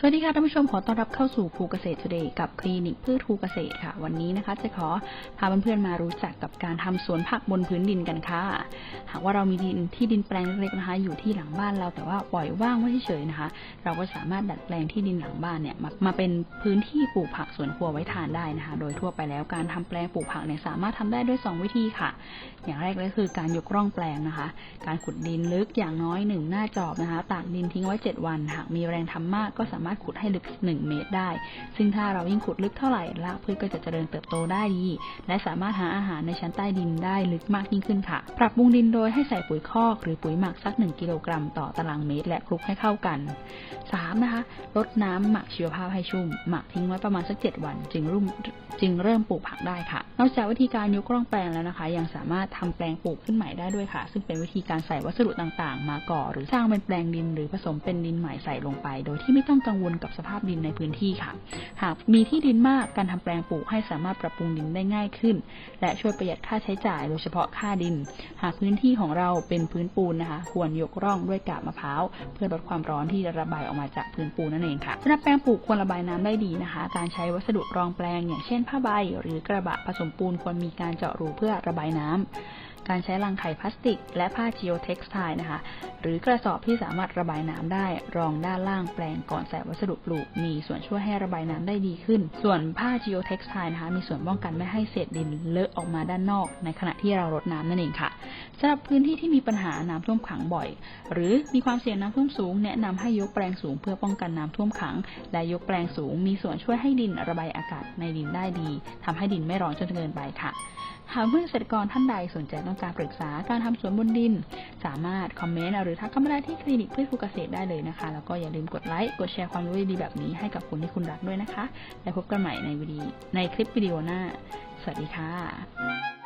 สวัสดีค่ะท่านผู้ชมขอต้อนรับเข้าสู่ภูเกษตร Today กับคลินิกพืชภูเกษตรค่ะ วันนี้นะคะจะขอพาเพื่อนๆมารู้จักกับการทำสวนผักบนพื้นดินกันค่ะ หากว่าเรามีดินที่ดินแปลงเล็กๆนะคะ อยู่ที่หลังบ้านเราแต่ว่าปล่อยว่างไว้เฉยๆนะคะ เราก็สามารถดัดแปลงที่ดินหลังบ้านเนี่ยมามาเป็นพื้นที่ปลูกผักสวนครัวไว้ทานได้นะคะ โดยทั่วไปแล้วการทำแปลงปลูกผักเนี่ยสามารถทำได้ด้วย 2 วิธีค่ะ อย่างแรกเลยคือการยกร่องแปลงนะคะ การขุดดินลึกอย่างน้อยหนึ่งหน้าจอบนะคะตากดินทิ้งไว้ 7 วัน หากมีแรงทำมากก็สามารถขุดให้ลึก 1 เมตรได้ ซึ่งถ้าเรายิ่งขุดลึกเท่าไหร่รากพืชก็จะเจริญเติบโตได้ดี และสามารถหาอาหารในชั้นใต้ดินได้ลึกมากยิ่งขึ้นค่ะ ปรับปรุงดินโดยให้ใส่ปุ๋ยคอกหรือปุ๋ยหมักสัก 1 กิโลกรัมต่อตารางเมตร และคลุกให้เข้ากัน 3. นะคะรดน้ำหมักชีวภาพให้ชุ่ม หมักทิ้งไว้ประมาณสัก 7 วัน จึงรุ่มจึงเริ่มปลูกผักได้ค่ะ นอกจากวิธีการยกร่องแปลงแล้วนะคะ ยังสามารถทำแปลงปลูกขึ้นใหม่ได้ด้วยค่ะ ซึ่งเป็นวิธีการใส่วัสดุต่างๆ มาก่อ หรือสร้างเป็นแปลงดิน หรือผสมเป็นดินใหม่ใส่ลงไป โดยที่ไม่ต้องกังวลกับสภาพดินในพื้นที่ค่ะ หากมีที่ดินมากการทำแปลงปลูกให้สามารถปรับปรุงดินได้ง่ายขึ้น และช่วยประหยัดค่าใช้จ่ายโดยเฉพาะค่าดิน หากพื้นที่ของเราเป็นพื้นปูนนะคะ ควรยกร่องด้วยกาบมะพร้าวเพื่อลดความร้อนที่จะระบายออกมาจากพื้นปูนนั่นเองค่ะสำหรับแปลงปลูกควรระบายน้ำได้ดีนะคะ การใช้วัสดุรองแปลง อย่างเช่นผ้าใบ หรือกระบะผสมปูนควรมีการเจาะรูเพื่อระบายน้ำ การใช้รังไข่พลาสติก และผ้า geotextile นะคะ หรือกระสอบที่สามารถระบายน้ำได้ รองด้านล่างแปลงก่อนใส่วัสดุปลูก มีส่วนช่วยให้ระบายน้ำได้ดีขึ้น ส่วนผ้า geotextile นะคะ มีส่วนป้องกันไม่ให้เศษดินเลอะออกมาด้านนอก ในขณะที่เรารดน้ำนั่นเองค่ะสำหรับพื้นที่ที่มีปัญหาน้ำท่วมขังบ่อย หรือมีความเสี่ยงน้ำท่วมสูง แนะนำให้ยกแปลงสูงเพื่อป้องกันน้ำท่วมขัง และยกแปลงสูง มีส่วนช่วยให้ดินระบายอากาศในดินได้ดีทำให้ดินไม่ร้อนจนเกินไปค่ะ หากเพื่อนเกษตรกรท่านใดสนใจต้องการปรึกษาการทำสวนบนดิน สามารถคอมเมนต์หรือทักเข้ามาได้ที่คลินิกพืชภูเกษตรได้เลยนะคะ แล้วก็อย่าลืมกดไลค์กดแชร์ความรู้ดีๆแบบนี้ให้กับคนที่คุณรักด้วยนะคะ แล้วพบกันใหม่ในวิดีในคลิปวิดีโอหน้า สวัสดีค่ะ